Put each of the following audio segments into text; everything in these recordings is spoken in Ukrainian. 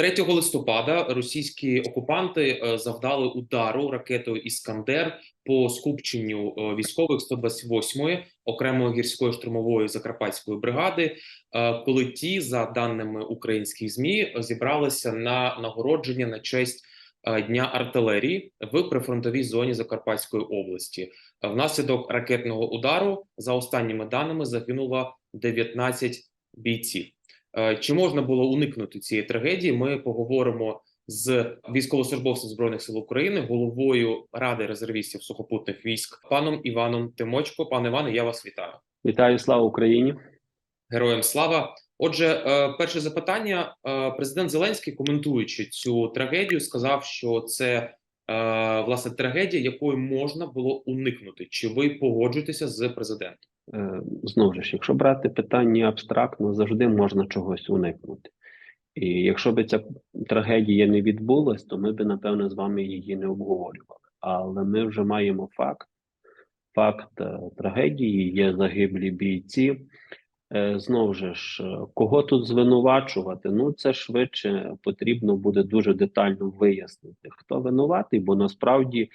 3 листопада російські окупанти е, завдали удару ракетою Іскандер по скупченню е, військових 128-ї окремої гірської штурмової закарпатської бригади, е, коли ті, за даними українських змі, зібралися на нагородження на честь дня артилерії в прифронтовій зоні Закарпатської області. Внаслідок ракетного удару, за останніми даними, загинуло 19 бійців. Е, Чи можна було уникнути цієї трагедії? Ми поговоримо з військовослужбовцем збройних сил України, головою ради резервістів сухопутних військ, паном Іваном Тимочко. Пане Іване, я вас вітаю. Вітаю, слава Україні. Героям слава. Отже, е, перше запитання. Е, Президент Зеленський, коментуючи цю трагедію, сказав, що це власне трагедія, якої можна було уникнути. Чи ви погоджуєтеся з президентом? Е, Знову ж, якщо брати питання абстрактно, завжди можна чогось уникнути. І якщо б ця трагедія не відбулась, то ми б, напевно, з вами її не обговорювали. Але ми вже маємо факт. Факт е, трагедії, є загиблі бійці. Е, Знову ж, кого тут звинувачувати? Ну, це швидше потрібно буде дуже детально вияснити, хто винуватий, бо насправді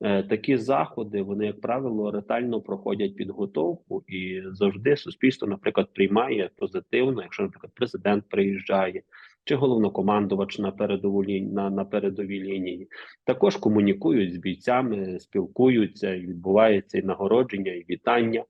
Такі заходи, вони, як правило, ретельно проходять підготовку, і завжди суспільство, наприклад, приймає позитивно, якщо, наприклад, президент приїжджає, чи головнокомандувач на передову на, на передовій лінії, також комунікують з бійцями, спілкуються, і відбувається і нагородження, і вітання.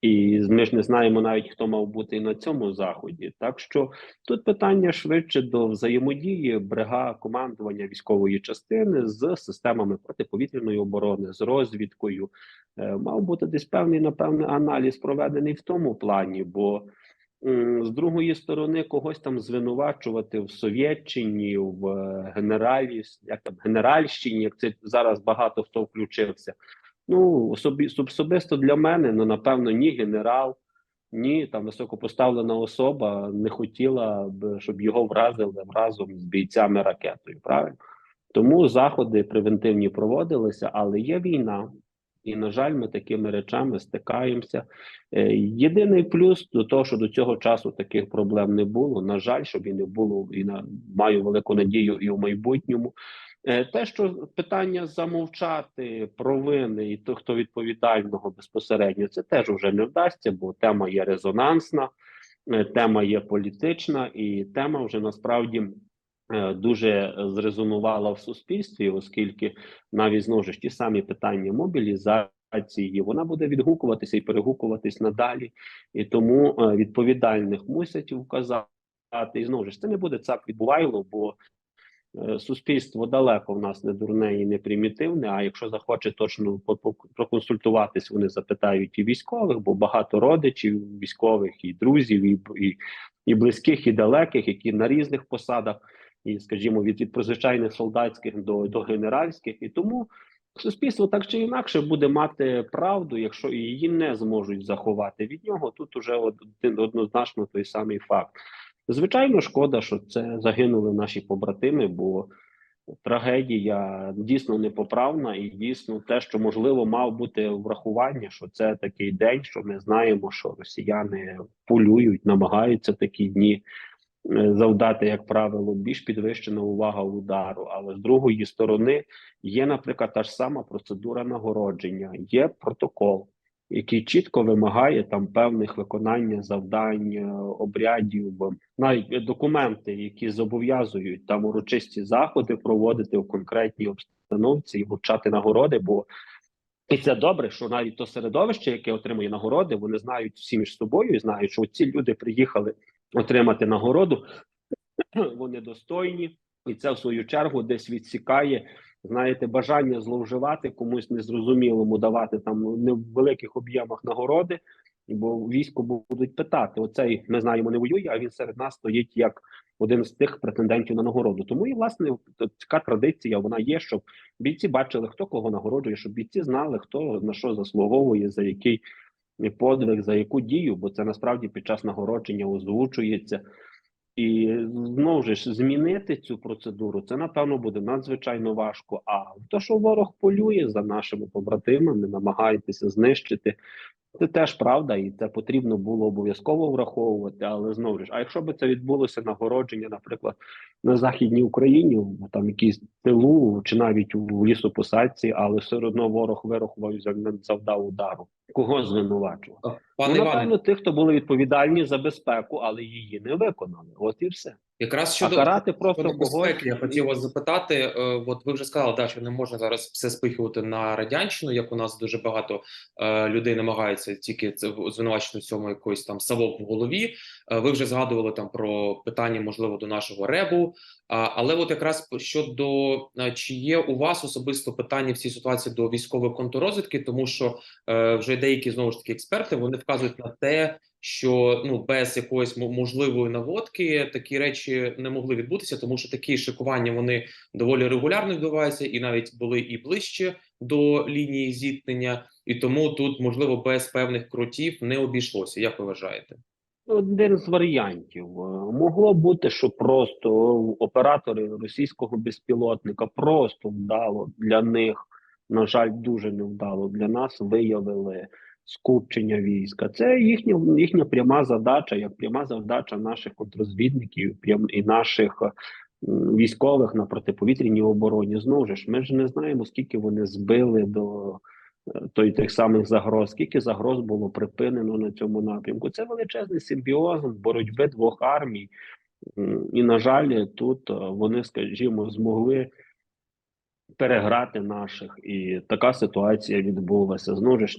І ми ж не знаємо навіть, хто мав бути і на цьому заході. Так що тут питання швидше до взаємодії брига командування військової частини з системами протиповітряної оборони, з розвідкою. Е, Мав бути десь певний, напевне, аналіз проведений в тому плані, бо з другої сторони когось там звинувачувати в Совєтчині, в е, генералі, як там генеральщині, як це зараз багато хто включився. Ну, особі, особисто для мене, ну напевно, ні генерал, ні там високопоставлена особа не хотіла б, щоб його вразили разом з бійцями ракетою. Правильно? Тому заходи превентивні проводилися, але є війна, і, на жаль, ми такими речами стикаємося. Е, Єдиний плюс до того, що до цього часу таких проблем не було. На жаль, щоб і не було, і на маю велику надію і в майбутньому. Е, Те, що питання замовчати провини і то, хто відповідального безпосередньо, це теж вже не вдасться, бо тема є резонансна, е, тема є політична, і тема вже насправді е, дуже зрезонувала в суспільстві, оскільки навіть знову ж ті самі питання мобілізації, вона буде відгукуватися і перегукуватись надалі, і тому відповідальних мусять вказати. І знову ж це не буде цап відбувайло, бо Суспільство далеко в нас не дурне і не примітивне. А якщо захоче точно проконсультуватись, вони запитають і військових, бо багато родичів військових, і друзів, і, і, і близьких, і далеких, які на різних посадах, і скажімо, від, від звичайних солдатських до, до генеральських. І тому суспільство так чи інакше буде мати правду, якщо її не зможуть заховати від нього. Тут уже один однозначно той самий факт. Звичайно, шкода, що це загинули наші побратими, бо трагедія дійсно непоправна, і дійсно те, що можливо мав бути врахування, що це такий день, що ми знаємо, що росіяни полюють, намагаються такі дні е, завдати, як правило, більш підвищена увага удару. Але з другої сторони є, наприклад, та ж сама процедура нагородження, є протокол який чітко вимагає там певних виконання завдань, е, обрядів, навіть документи, які зобов'язують там урочисті заходи проводити в конкретній обстановці і вручати нагороди. Бо і це добре, що навіть то середовище, яке отримує нагороди, вони знають всі між собою і знають, що ці люди приїхали отримати нагороду, вони достойні, і це в свою чергу десь відсікає знаєте, бажання зловживати комусь незрозумілому давати там не в великих об'ємах нагороди, бо військо будуть питати: оцей ми знаємо, не воює, а він серед нас стоїть як один з тих претендентів на нагороду. Тому і власне така традиція вона є, щоб бійці бачили, хто кого нагороджує, щоб бійці знали, хто на що заслуговує, за який подвиг, за яку дію, бо це насправді під час нагородження озвучується. І знову ж змінити цю процедуру, це напевно буде надзвичайно важко. А то, що ворог полює за нашими побратимами, намагається знищити, це теж правда, і це потрібно було обов'язково враховувати. Але знову ж, а якщо би це відбулося нагородження, наприклад, на західній Україні, там якійсь тилу чи навіть у лісопосадці, але все одно ворог вирахував і завдав удару. Кого звинувачувати? Пане ну, Іване, напевно, тих, хто були відповідальні за безпеку, але її не виконали. От і все. якраз А щодо карати просто щодо когось. безпеки, я хотів вас запитати. е, От ви вже сказали, да, що не можна зараз все спихувати на радянщину, як у нас дуже багато е, людей намагаються тільки це звинувачити в цьому якоїсь там совок в голові. Е, ви вже згадували там про питання, можливо, до нашого ребу. А, але от якраз щодо е, чи є у вас особисто питання в цій ситуації до військової контррозвідки, тому що е, вже деякі знову ж таки експерти вони вказують на те, що ну без якоїсь мо- можливої наводки такі речі не могли відбутися, тому що такі шикування вони доволі регулярно відбуваються, і навіть були і ближче до лінії зіткнення, і тому тут можливо без певних крутів не обійшлося. Як ви вважаєте? Один з варіантів могло бути, що просто оператори російського безпілотника просто вдало для них, на жаль, дуже невдало для нас виявили скупчення війська. Це їхня їхня пряма задача, як пряма задача наших контрозвідників і наших е, військових на протиповітряній обороні. Знову ж ми ж не знаємо, скільки вони збили до е, той тих самих загроз, скільки загроз було припинено на цьому напрямку. Це величезний симбіоз боротьби двох армій. І, на жаль, тут е, вони, скажімо, змогли переграти наших, і така ситуація відбулася. Знову ж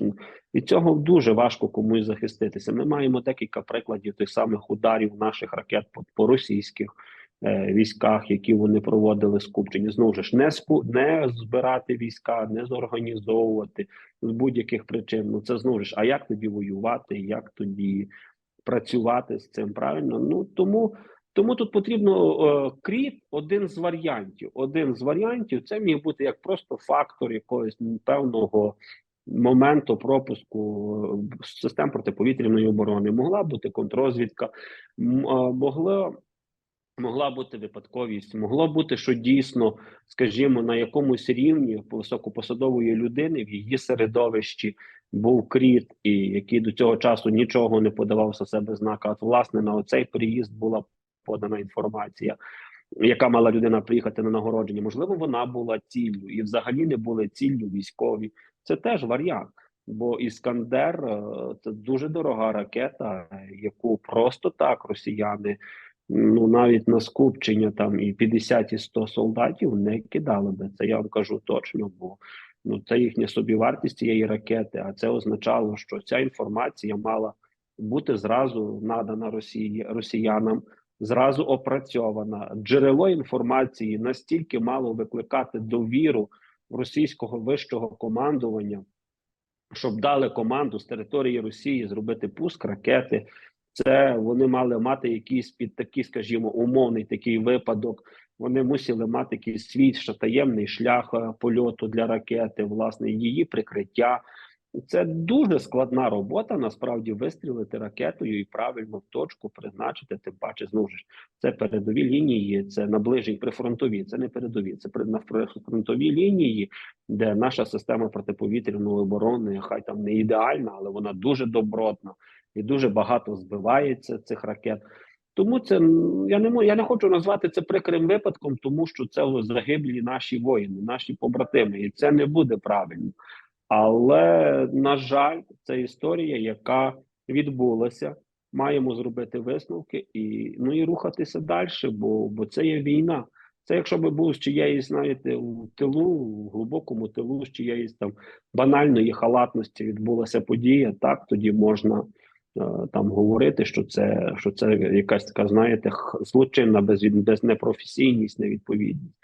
від цього дуже важко комусь захиститися. Ми маємо декілька прикладів тих самих ударів наших ракет по, по російських е, військах, які вони проводили скупчені. Знову ж не ску не збирати війська, не зорганізовувати з будь-яких причин. Ну це знову ж. А як тоді воювати? Як тоді працювати з цим правильно? Ну тому. Тому тут потрібно кріт один з варіантів. Один з варіантів це міг бути як просто фактор якогось певного моменту пропуску е, систем протиповітряної оборони. Могла бути контрозвідка, м, е. Могла бути випадковість, могло бути, що дійсно, скажімо, на якомусь рівні високопосадової людини в її середовищі був кріт, і який до цього часу нічого не подавав за себе знака. От власне на оцей приїзд була подана інформація, яка мала людина приїхати на нагородження. Можливо, вона була ціллю, і взагалі не були ціллю військові. Це теж варіант. Бо Іскандер е, це дуже дорога ракета, яку просто так росіяни. Ну навіть на скупчення там і 50 і 100 солдатів не кидали би це. Я вам кажу точно, бо ну це їхня собівартість цієї ракети. А це означало, що ця інформація мала бути зразу надана Росії росіянам, зразу опрацьована. Джерело інформації настільки мало викликати довіру російського вищого командування, щоб дали команду з території Росії зробити пуск ракети. Це вони мали мати якийсь під такий, скажімо, умовний такий випадок. Вони мусили мати якийсь свій ще таємний шлях е, польоту для ракети, власне, її прикриття. Це дуже складна робота. Насправді вистрілити ракетою і правильно в точку призначити. Тим паче знову ж це передові лінії, це наближень прифронтові. Це не передові, це на прифронтові лінії, де наша система протиповітряної оборони, хай там не ідеальна, але вона дуже добротна і дуже багато збивається цих ракет. Тому це я не я не хочу назвати це прикрим випадком, тому що це загиблі наші воїни, наші побратими, і це не буде правильно. Але на жаль, це історія, яка відбулася. Маємо зробити висновки і ну і рухатися далі, бо, бо це є війна. Це якщо би був з чиєїсь, знаєте, у тилу, в глибокому тилу, з чиєїсь там банальної халатності відбулася подія, так тоді можна е, там говорити, що це що це якась така, знаєте, злочинна безвід, безнепрофесійність, невідповідність.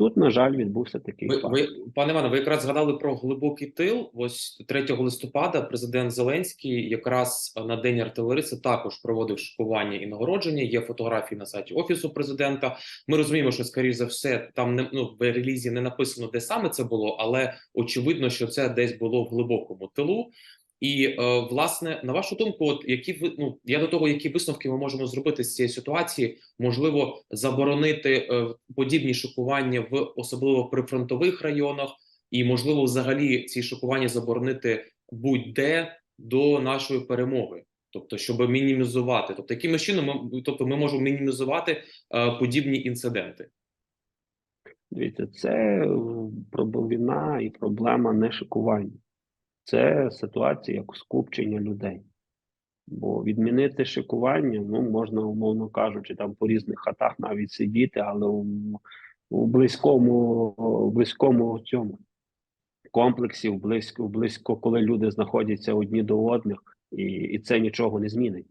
Тут, на жаль, відбувся такий Ви, факт. ви пане Іване, ви якраз згадали про глибокий тил. Ось 3 листопада президент Зеленський якраз на день артилериста також проводив шокування і нагородження. Є фотографії на сайті офісу президента. Ми розуміємо, що скоріш за все там не ну в релізі не написано, де саме це було, але очевидно, що це десь було в глибокому тилу. І е, власне, на вашу думку, от які ви ну я до того, які висновки ми можемо зробити з цієї ситуації, можливо, заборонити е, подібні шокування в особливо прифронтових районах, і можливо, взагалі ці шокування заборонити будь-де до нашої перемоги, тобто, щоб мінімізувати, тобто, яким чином ми, тобто, ми можемо мінімізувати е, подібні інциденти. Дивіться, це війна і проблема не шикування. Це ситуація як скупчення людей. Бо відмінити шикування, ну, можна, умовно кажучи, там по різних хатах навіть сидіти, але у, у близькому, у близькому цьому комплексі, в близько, близько, коли люди знаходяться одні до одних, і, і це нічого не змінить.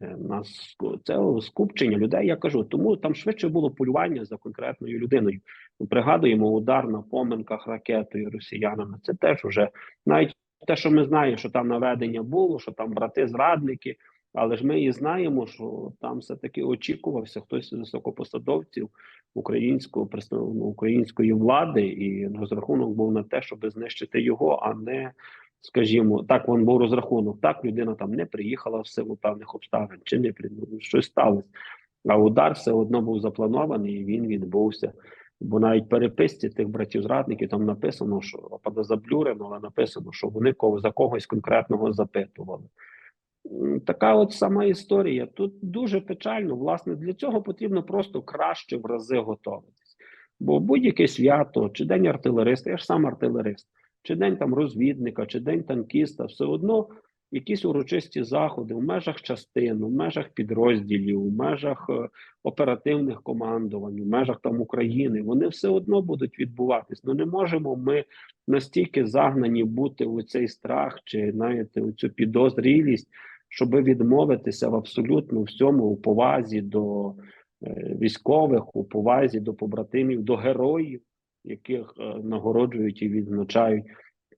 Е, Нас це скупчення людей. Я кажу, тому там швидше було полювання за конкретною людиною. Пригадуємо удар на поминках ракетою росіянами. Це теж вже навіть те, що ми знаємо, що там наведення було, що там брати зрадники. Але ж ми і знаємо, що там все таки очікувався хтось з високопосадовців українського ну, української влади, і розрахунок був на те, щоб знищити його, а не скажімо, так він був розрахунок. Так людина там не приїхала в силу певних обставин, чи не ну, щось сталося. А удар все одно був запланований, і він відбувся. Бо навіть переписці тих братів зрадників там написано, що подозаблюрено, але написано, що вони кого за когось конкретного запитували. Така от сама історія. Тут дуже печально. Власне, для цього потрібно просто краще в рази готуватись. Бо будь-яке свято, чи день артилериста, я ж сам артилерист, чи день там розвідника, чи день танкіста, все одно якісь урочисті заходи в межах частин, в межах підрозділів, в межах е, оперативних командувань, в межах там України, вони все одно будуть відбуватись. Ну не можемо ми настільки загнані бути у цей страх, чи знаєте, у цю підозрілість, щоб відмовитися в абсолютно всьому у повазі до е, військових, у повазі до побратимів, до героїв, яких е, нагороджують і відзначають.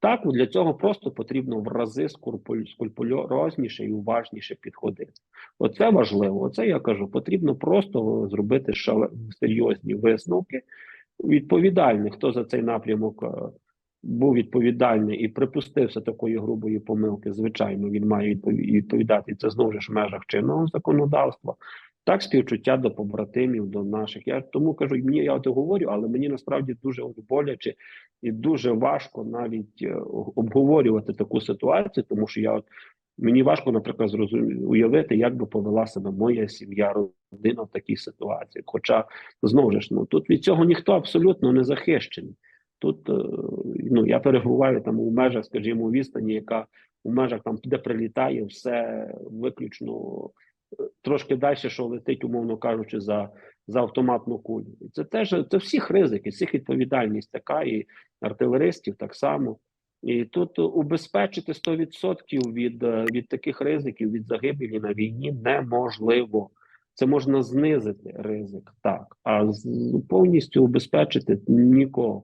Так, для цього просто потрібно в рази скрупульозніше і уважніше підходити. Оце важливо. Оце я кажу. Потрібно просто зробити шале- серйозні висновки. Відповідальний, хто за цей напрямок е, був відповідальний і припустився такої грубої помилки, звичайно, він має відповідати. Це знову ж в межах чинного законодавства. Так, співчуття до побратимів, до наших. Я тому кажу, мені я от говорю, але мені насправді дуже боляче і дуже важко навіть е, обговорювати таку ситуацію, тому що я от мені важко, наприклад, зрозумі- уявити, як би повела себе моя сім'я, родина в такій ситуації. Хоча знову ж ну тут від цього ніхто абсолютно не захищений. Тут е, ну я перебуваю там у межах, скажімо, відстані, яка у межах там, де прилітає, все виключно трошки далі, що летить, умовно кажучи, за, за автоматну кулю. І це теж це всіх ризики, всіх відповідальність така, і артилеристів так само. І тут убезпечити 100% від, від таких ризиків, від загибелі на війні неможливо. Це можна знизити ризик, так, а повністю убезпечити нікого.